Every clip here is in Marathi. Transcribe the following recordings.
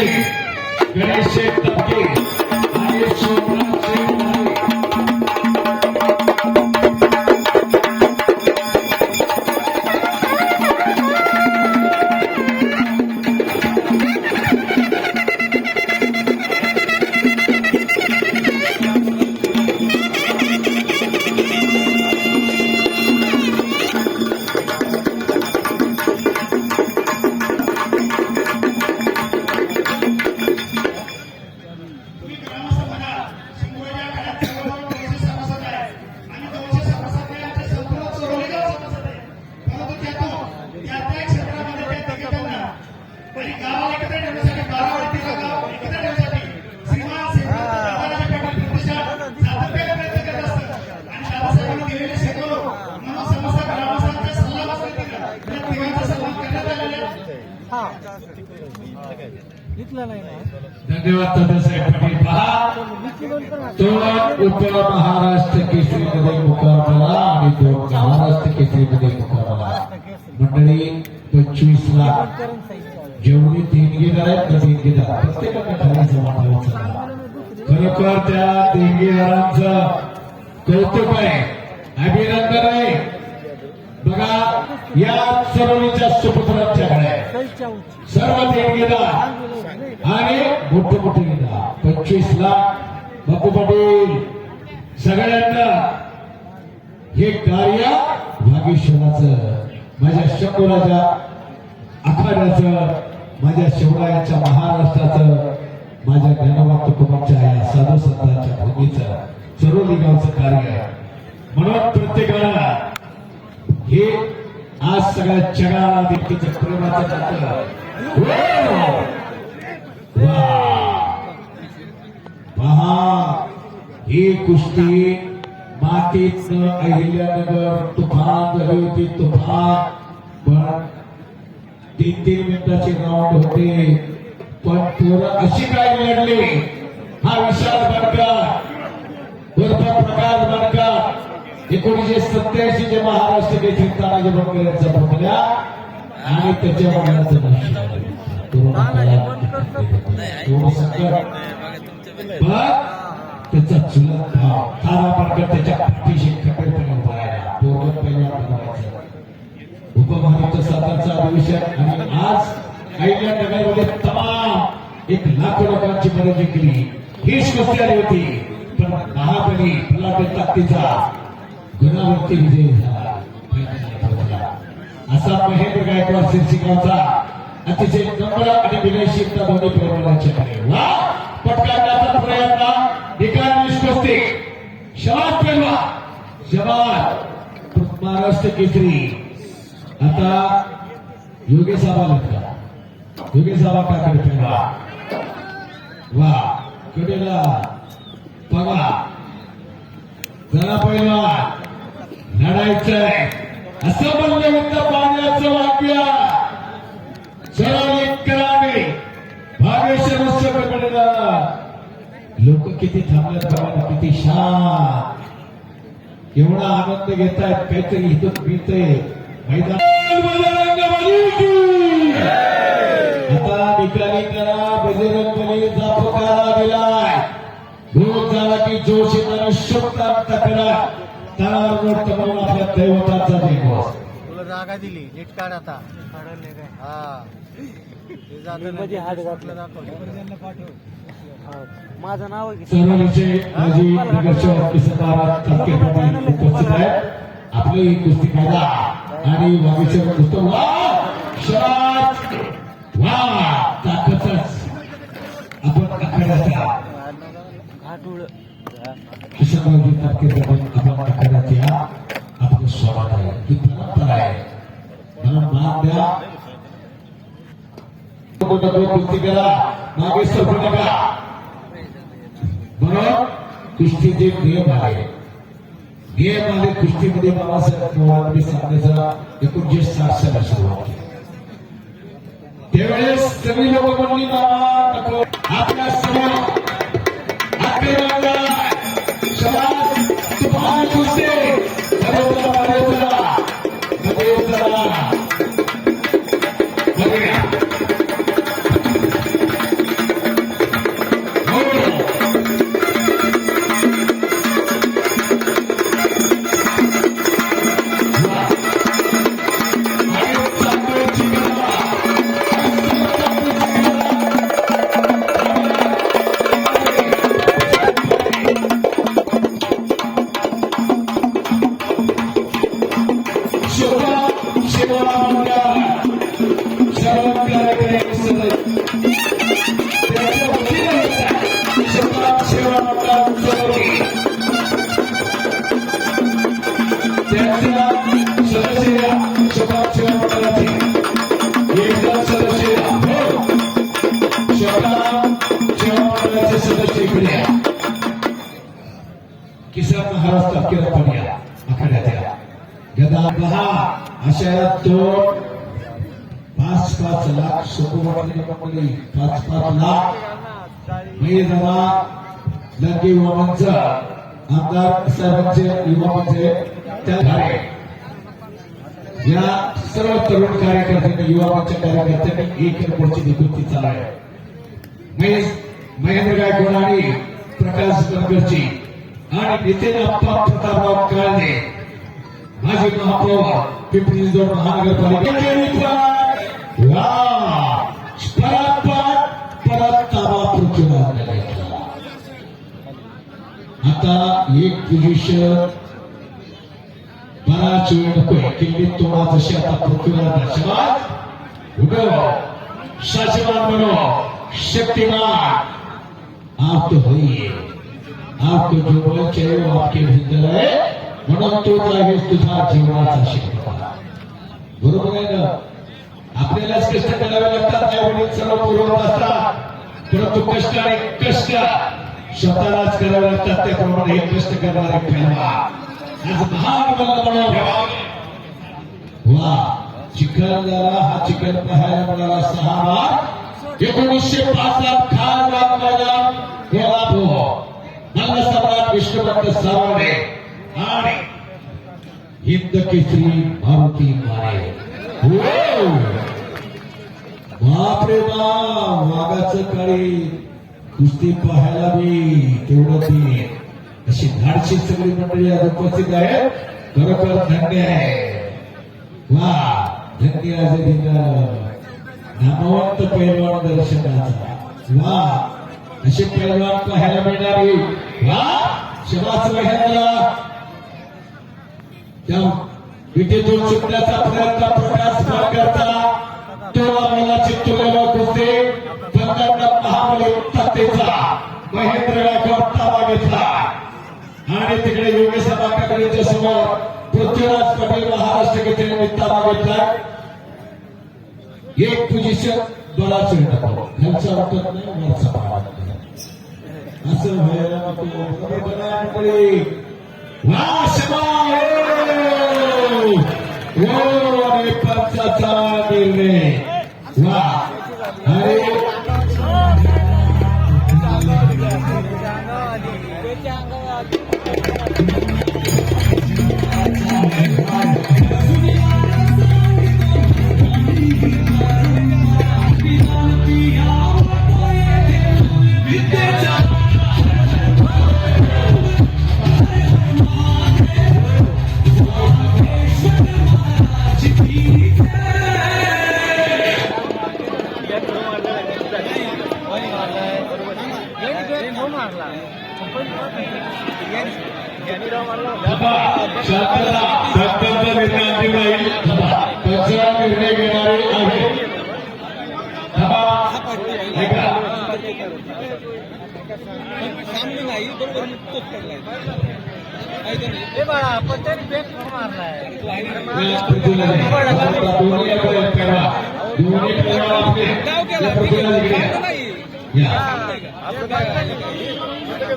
शेख गणेश शेख धन्यवाद दादासाहेब पाटील पहा. दोन उत्तर महाराष्ट्र केसरीमध्ये मुकाबला आणि दोन महाराष्ट्र केसरीमध्ये मुकाबला. मंडळी पंचवीस लाख. जेवढी देणगीदार आहेत ना देणगीदार. प्रत्येकाने खाली जमा ठेवायचं खरोखर त्या देणगीदारांचं कौतुक आहे अभिनंदन आहे. बघा या सरोलीच्या सुपुत्रांच्याकडे सर्व देणगीदार. आणि मोठे मोठे गेला पंचवीस लाख बापू पाटील. सगळ्यांना हे कार्य भागेश्वराचं माझ्या शंभराच्या आखाड्याचं माझ्या शिवरायाच्या महाराष्ट्राचं माझ्या ज्ञानोबा कुटुंबाच्या या साधू संतांच्या भूमीचं चरोली गावचं कार्य. म्हणून प्रत्येकाला हे आज सगळ्या जगाला देखील प्रेमाचं पहा ही कुस्ती मातीत अहिल्यानगर तुफान झाली होती तुफान. पण तीन तीन मिनिटाचे राऊंड होते. पण पोरं अशी काय लढली. हा विशाल बनकर उर्फ प्रकाश बनकर एकोणीशे सत्याऐंशी जे महाराष्ट्र केसरी तानाजी बडकर यांचा पुतळ्या आणि त्याच्या वडिलांचं नाव त्याचा चुलत भाव तारा बडकर त्याच्या पाठीशी खंबीरपणे उभा राहिला पोरगं पहिल्या बनवायचं. उपमहाराष्ट्र सातारचा अधिवेशन आणि आज अहिल्या नगरमध्ये तमाम एक लाखो लोकांची मदत केली हीच कुस्ती आली होती पण महाबली फलाटे ताकदीचा गुणावरती विजय झाला असा महेंद्र गायकवाड शिरशिगावचा अतिशय नम्र आणि विनयशीलता दोन्ही पैलवानांच्याकडे वा! पटकावण्याचा प्रयत्न. निकाल कुस्ती शबाद पैलवा शबाद महाराष्ट्र केसरी. आता योगेश आबा का योगेश आबा काकडे पैलवा वा. कडेला. बघा जरा पहिला लढायचंय असं म्हणलं होतं पाण्याचं वाक्य. करावे लोक किती थांबल्यात बघा किती शांत. एवढा आनंद घेत आहेत काहीतरी इथं मिळतंय मैदान! आता निकाली करा बजरंगबली जापकारा दिलाय. भूत झाला की जोश येताना शब्दात तक्रार तळावर तमाम आपल्या दैवताचा दिवस तुला जागा दिली नीट काढ आता. काढले काय? हा. मध्ये हात घातलं. दाखव माझं नाव आहे की सर्वांचे माजी पाटील उपस्थित आहेत आपली ही कुस्ती कायदा आणि वागेश्वर उत्तम वा! शरात वा! ताकदच. आपण आखाड्याच्या घाटुळ. आपण आपलं स्वागत आहे. ही परंपरा आहे. म्हणून मान द्या. कुस्ती करा मागे सफर नका म्हणून कुस्तीचे नियम आहे नियम आले कुस्तीमध्ये बाबासाहेब पवारांनी सांगण्याचा एकोणीशे साठ साली सुरुवात केली. त्यावेळेस सगळी लोक म्हणली बाबा आपल्यासमोर आपल्या मंडळाचे सदस्य इकडे या. महाराज तपकिरा पण आखाड्यात या गदा पहा अशा तो पाच पाच लाख सोपवाटली मंडळी पाच पाच लाख मैदाना लंगे युवामंच आमदार सरपंच युवा त्या या सर्व तरुण कार्यकर्त्यांनी युवा मंच कार्यकर्त्यांनी एक नंबरची निवृत्ती चालाय महेंद्र गायकवाड आणि प्रकाश बनगरची आणि नितीन अप्पा प्रतापराव काळणे माजी महापौर पिंपरी चिंचवड महानगरपालिका. वा परत परत परत ताबा आता एक पोझिशन बराच वेळ नकोय किल्लीत तुम्हाला जशी आता पृथ्वीराज शबाज उगव. शासमान बनो शक्तिमान. आप तो होइए आपको जो बल चाहिए वो आपके भीतर आहे. म्हणून तो जागेस तुझा जीवनाचा शिकवा बरोबर आहे ना आपल्यालाच कष्ट करावे लागतात आई वडील सर्व पुरवत असतात. परंतु कष्ट आणि कष्ट स्वतःलाच करावे लागतात त्याप्रमाणे हे कष्ट करणारे पैलवान आज महान बनला वा चिखलदरा हा चिखल पाहायला मिळाला सहा मार्च एकोणीसशे पाच खान मैदान कोल्हापूर नंद सम्राट विष्णुदत्त सावंडे आणि हिंद केसरी मारुती मारे हो! हो! बापरे बाप वाघाचं काळी कुस्ती पाहायला मी तेवढं ती अशी धाडशी सगळी मंडळी आज उपस्थित आहे खरोखर धन्य आहे. वा धन्य आज नामवंत पैलवान दर्शनाचा वा असे पैलवान पाहायला मिळणारी. वा शबास महेंद्र त्या विटेतून सुटण्याचा प्रयत्न प्रकाश करता तो मला चित्तुलेला कुस्ती बंगांना महाबली तातेचा महेंद्र गायकवाड ताबा घेतला आणि तिकडे योगेश बाकाकडे समोर पृथ्वीराज पटेल महाराष्ट्र केसरीने ताबा घेतला एक पोझिशन बराच वेळ वाटत नाही वरचा वाटत असं व्हायला नको बरोबर वा शबा हो आणि पंचाचा निर्णय वा अरे शांतता निर्णय अंतिम राहील निर्णय घेणारे आहे दोन्ही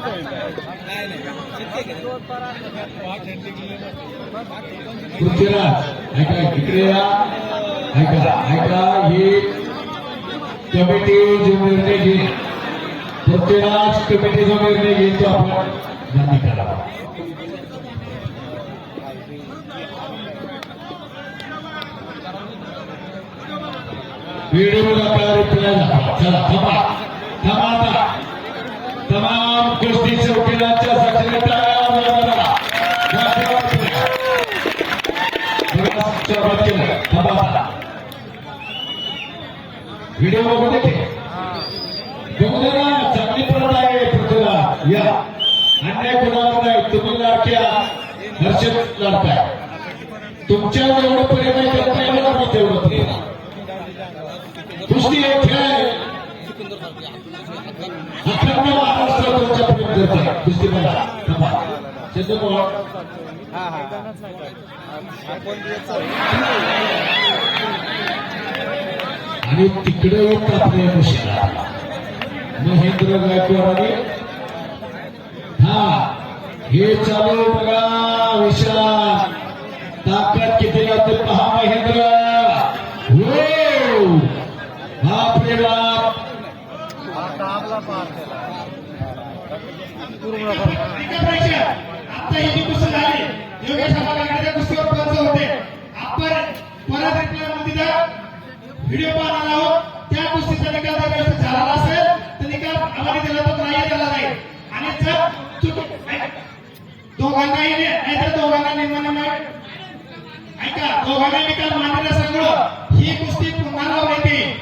आपले करा. दोन्ही करा आपले. या पृथ्वीला इकडे या. या. पृथ्वीराज ऐका इकडे या ऐका ऐका ही कमिटी जो निर्णय घेईल पृथ्वीराज कमिटी जो निर्णय घेईल तो आपण मान्य करावा व्हिडिओ नका रिप्लाय नका चला थांबा थांबा आता तमाम कुस्ती चौकीदारच्या साक्षीने टाळ्या व्हिडिओ बघू दे चांगली पडत आहे पृथ्वीला. या. अन्याय कुणावर नाही. तुम्ही लाडक्या. हर्षद लाडताय तुमच्या एवढं परिणाम करता येणार नाही तेवढं. प्रेम कुस्ती एक खेळ आणि तिकडे महेंद्र गायकवाड हा हे चालू बघा विशाल. आता ही कुस्ती झाली योगेश त्या कुस्तीवर पंच होते आपण परत आपल्या मध्ये व्हिडिओ पाहणार आहोत त्या कुस्तीचा निकाल जर व्यवस्थित झाला असेल तर निकाल आम्हाला दिला तर नाही दिला नाही आणि जर चूक ऐक, दोघांनाही नाही नाहीतर दोघांना निर्माण ऐका दोघांना निकाल मान्य नसल्यामुळं ही कुस्ती पुन्हा लावण्यात येईल